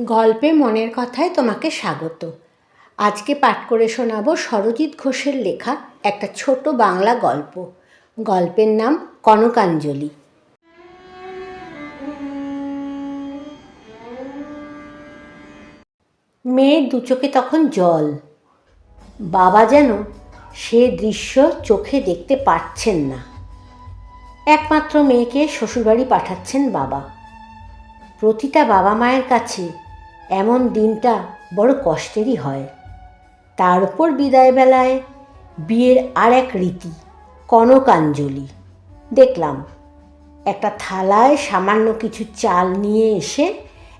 গল্পে মনের কথায় তোমাকে স্বাগত। আজকে পাঠ করে শোনাবো সরজিৎ ঘোষের লেখা একটা ছোট বাংলা গল্প। গল্পের নাম কনকাঞ্জলি। মেয়ের দু চোখে তখন জল। বাবা যেন সে দৃশ্য চোখে দেখতে পাচ্ছেন না। একমাত্র মেয়েকে শ্বশুরবাড়ি পাঠাচ্ছেন বাবা। প্রতিটা বাবা মায়ের কাছে এমন দিনটা বড় কষ্টেরই হয়। তার উপর বিদায়বেলায় বিয়ের আর এক রীতি, কনকাঞ্জলি। দেখলাম, একটা থালায় সামান্য কিছু চাল নিয়ে এসে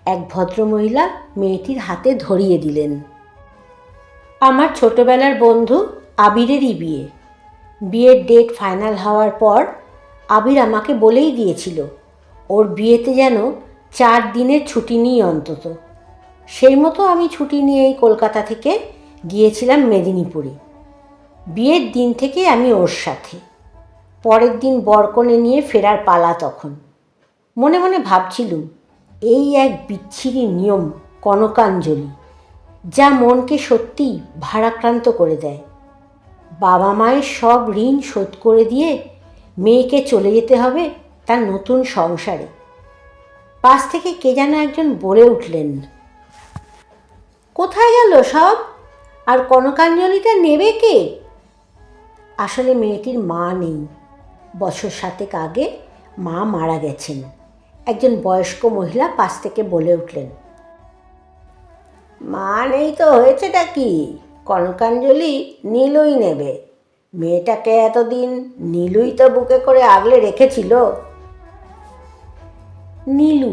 এক ভদ্রমহিলা মেয়েটির হাতে ধরিয়ে দিলেন। আমার ছোটবেলার বন্ধু আবিরেরই বিয়ে। বিয়ের ডেট ফাইনাল হওয়ার পর আবির আমাকে বলেই দিয়েছিল, ওর বিয়েতে যেন চার দিনের ছুটি নিই অন্তত। সেই মতো আমি ছুটি নিয়েই কলকাতা থেকে গিয়েছিলাম মেদিনীপুরে। বিয়ের দিন থেকে আমি ওর সাথে। পরের দিন বরকনে নিয়ে ফেরার পালা তখন। মনে মনে ভাবছিলুম, এই এক বিচ্ছিরি নিয়ম কনকাঞ্জলি, যা মনকে সত্যিই ভারাক্রান্ত করে দেয়। বাবা মায়ের সব ঋণ শোধ করে দিয়ে মেয়েকে চলে যেতে হবে তার নতুন সংসারে। পাশ থেকে কে যেন একজন বলে উঠলেন। কোথায় গেল সব? আর কনকাঞ্জলিটা নেবে কে? আসলে মেয়েটির মা নেই। বছর সাতেক আগে মা মারা গেছেন। একজন বয়স্ক মহিলা পাশ থেকে বলে উঠলেন, মা নেই তো, হয়েছেটা কি? কনকাঞ্জলি নীলুই নেবে। মেয়েটাকে এতদিন নীলুই তো বুকে করে আগলে রেখেছিল। নীলু,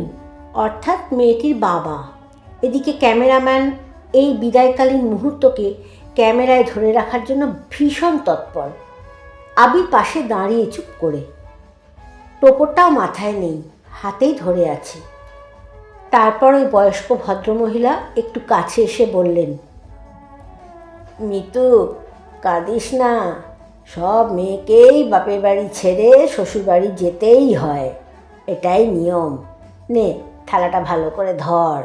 অর্থাৎ মেয়েটির বাবা। এদিকে ক্যামেরাম্যান এই বিদায়কালীন মুহূর্তকে ক্যামেরায় ধরে রাখার জন্য ভীষণ তৎপর। আবির পাশে দাঁড়িয়ে চুপ করে। টোপরটাও মাথায় নেই, হাতেই ধরে আছে। তারপর ওই বয়স্ক ভদ্রমহিলা একটু কাছে এসে বললেন, মিতু, কাঁদিস না। সব মেয়েকেই বাপের বাড়ি ছেড়ে শ্বশুর বাড়ি যেতেই হয়। এটাই নিয়ম। নে, থালাটা ভালো করে ধর।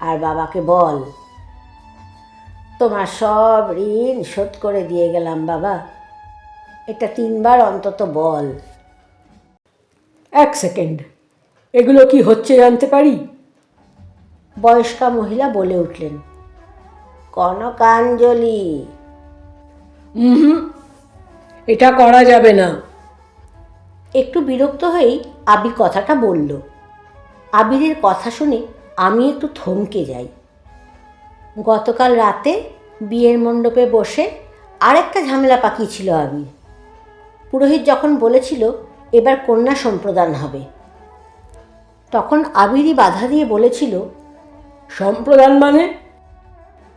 আর বাবাকে বল। তোমার সব ঋণ শোধ করে দিয়ে গেলাম বাবা। এটা তিনবার অন্তত বল। এক সেকেন্ড। এগুলো কি হচ্ছে জানতে পারি? বয়স্কা মহিলা বলে উঠলেন কনকাঞ্জলি। হুম এটা করা যাবে না। একটু বিরক্ত হয়েই আবির কথাটা বলল। আবিরের কথা শুনে আমি একটু থমকে যাই। গতকাল রাতে বিয়ের মণ্ডপে বসে আরেকটা ঝামেলা পাকিয়েছিল আবির। পুরোহিত যখন বলেছিল, এবার কন্যা সম্প্রদান হবে। তখন আবিরই বাধা দিয়ে বলেছিল, সম্প্রদান মানে?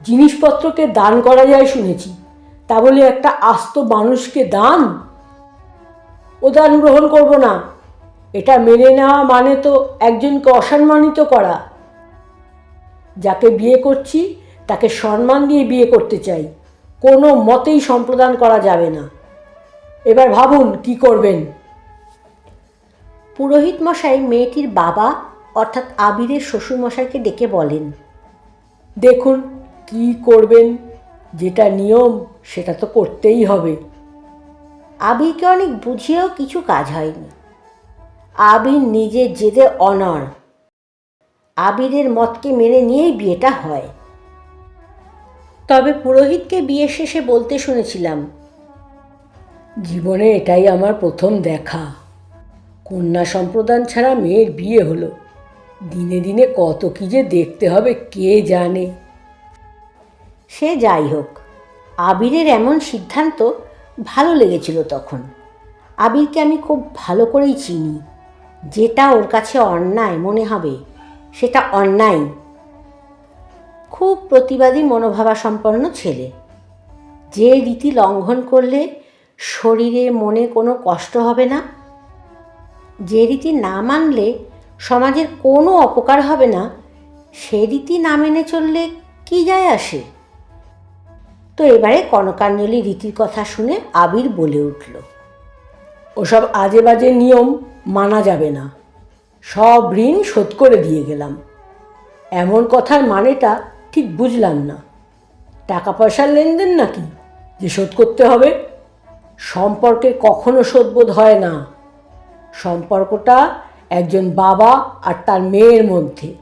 জিনিসপত্রকে দান করা যায় শুনেছি। তা বলে একটা আস্ত মানুষকে দান? ও দান গ্রহণ করব না। এটা মেনে নেওয়া মানে তো একজনকে অসম্মানিত করা। যাকে বিয়ে করছি তাকে সম্মান দিয়ে বিয়ে করতে চাই। কোনো মতেই সম্প্রদান করা যাবে না। এবার ভাবুন কি করবেন? পুরোহিত মশাই মেয়েটির বাবা অর্থাৎ আবিরের শ্বশুরমশাইকে ডেকে বলেন দেখুন কি করবেন যেটা নিয়ম সেটা তো করতেই হবে। আবিরকে অনেক বুঝিয়েও কিছু কাজ হয়নি। আবির নিজে জেদে অনর আবিরের মতকে মেনে নিয়েই বিয়েটা হয়। তবে পুরোহিতকে বিয়ে শেষে বলতে শুনেছিলাম। জীবনে এটাই আমার প্রথম দেখা। কন্যা সম্প্রদান ছাড়া মেয়ের বিয়ে হলো। দিনে দিনে কত কি যে দেখতে হবে কে জানে? সে যাই হোক আবিরের এমন সিদ্ধান্ত ভালো লেগেছিল তখন। আবিরকে আমি খুব ভালো করেই চিনি। যেটা ওর কাছে অন্যায় মনে হবে সেটা অন্যায় খুব প্রতিবাদী মনোভাবাসম্পন্ন ছেলে। যে রীতি লঙ্ঘন করলে শরীরে মনে কোনো কষ্ট হবে না, যে রীতি না মানলে সমাজের কোনো অপকার হবে না, সে রীতি না মেনে চললে কি যায় আসে? তো এবারে কনকাঞ্জলি রীতির কথা শুনে আবির বলে উঠল, ওসব আজে বাজে নিয়ম মানা যাবে না। সব ঋণ শোধ করে দিয়ে গেলাম। এমন কথার মানেটা ঠিক বুঝলাম না। টাকা পয়সার লেনদেন নাকি? যে শোধ করতে হবে। সম্পর্কে কখনো শোধবোধ হয় না। সম্পর্কটা একজন বাবা আর তার মেয়ের মধ্যে।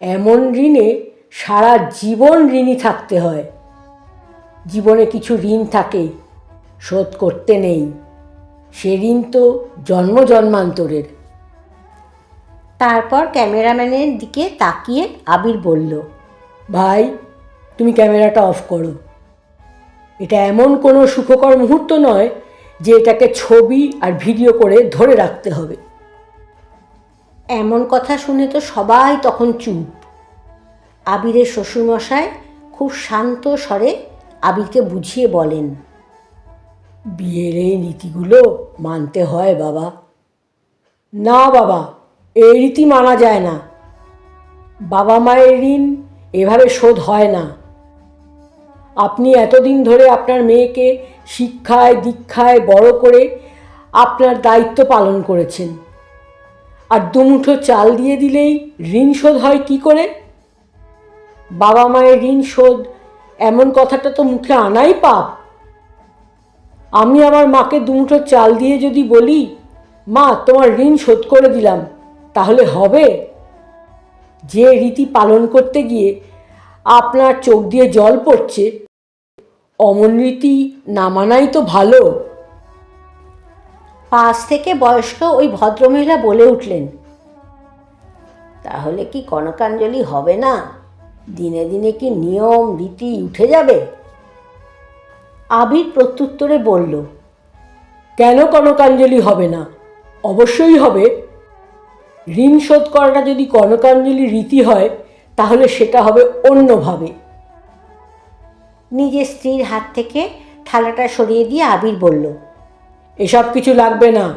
এমন ঋণে সারা জীবন ঋণী থাকতে হয়। জীবনে কিছু ঋণ থাকে, শোধ করতে নেই। সে ঋণ তো জন্ম জন্মান্তরের। তারপর ক্যামেরাম্যানের দিকে তাকিয়ে আবির বলল ভাই, তুমি ক্যামেরাটা অফ করো। এটা এমন কোনো সুখকর মুহূর্ত নয় যে এটাকে ছবি আর ভিডিও করে ধরে রাখতে হবে। এমন কথা শুনে তো সবাই তখন চুপ। আবিরের শ্বশুরমশাই খুব শান্ত স্বরে আবিরকে বুঝিয়ে বলেন, বিয়ের এই নীতিগুলো মানতে হয় বাবা। না বাবা, এই রীতি মানা যায় না। বাবা মায়ের ঋণ এভাবে শোধ হয় না। আপনি এতদিন ধরে আপনার মেয়েকে শিক্ষায়, দীক্ষায় বড় করে আপনার দায়িত্ব পালন করেছেন। আর দুমুঠো চাল দিয়ে দিলেই ঋণ শোধ হয় কি করে? বাবা মায়ের ঋণ শোধ এমন কথাটা তো মুখে আনাই পাপ। আমি আমার মাকে দুমুঠো চাল দিয়ে যদি বলি, মা, তোমার ঋণ শোধ করে দিলাম, তাহলে হবে? যে রীতি পালন করতে গিয়ে আপনার চোখ দিয়ে জল পড়ছে অমন রীতি না মানাই তো ভালো। পাশ থেকে বয়স্ক ওই ভদ্রমহিলা বলে উঠলেন তাহলে কি কনকাঞ্জলি হবে না? দিনে দিনে কি নিয়ম রীতি উঠে যাবে? আবির প্রত্যুত্তরে বলল কেন কনকাঞ্জলি হবে না? অবশ্যই হবে। ঋণ শোধ করাটা যদি কনকাঞ্জলি রীতি হয় তাহলে সেটা হবে অন্যভাবে। নিজের স্ত্রীর হাত থেকে থালাটা সরিয়ে দিয়ে আবির বলল এসব কিছু লাগবে না।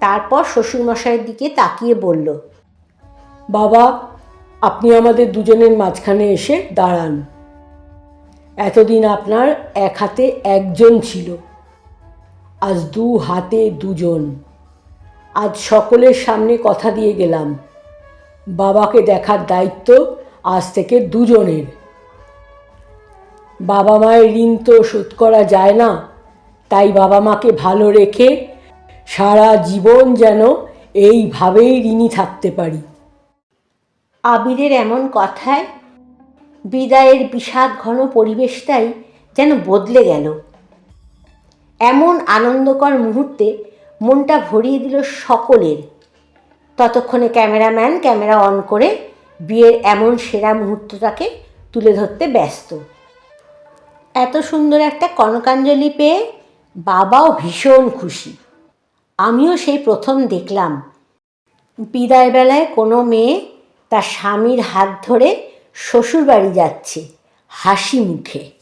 তারপর শ্বশুরমশাইয়ের দিকে তাকিয়ে বলল বাবা আপনি আমাদের দুজনের মাঝখানে এসে দাঁড়ান। এতদিন আপনার এক হাতে একজন ছিল আজ দু হাতে দুজন। আজ সকলের সামনে কথা দিয়ে গেলাম। বাবাকে দেখার দায়িত্ব আজ থেকে দুজনের। বাবা মায়ের ঋণ তো শোধ করা যায় না, তাই বাবা মাকে ভালো রেখে সারা জীবন যেন এইভাবেই ঋণী থাকতে পারি। আবিরের এমন কথায় বিদায়ের বিষাদ ঘন পরিবেশটাই যেন বদলে গেল। এমন আনন্দকর মুহূর্তে মনটা ভরিয়ে দিল সকলের। ততক্ষণে ক্যামেরাম্যান ক্যামেরা অন করে বিয়ের এমন সেরা মুহূর্তটাকে তুলে ধরতে ব্যস্ত। এত সুন্দর একটা কনকাঞ্জলি পেয়ে বাবাও ভীষণ খুশি। আমিও সেই প্রথম দেখলাম। বিদায় বেলায় কোনো মেয়ে তার স্বামীর হাত ধরে শ্বশুরবাড়ি যাচ্ছে হাসি মুখে।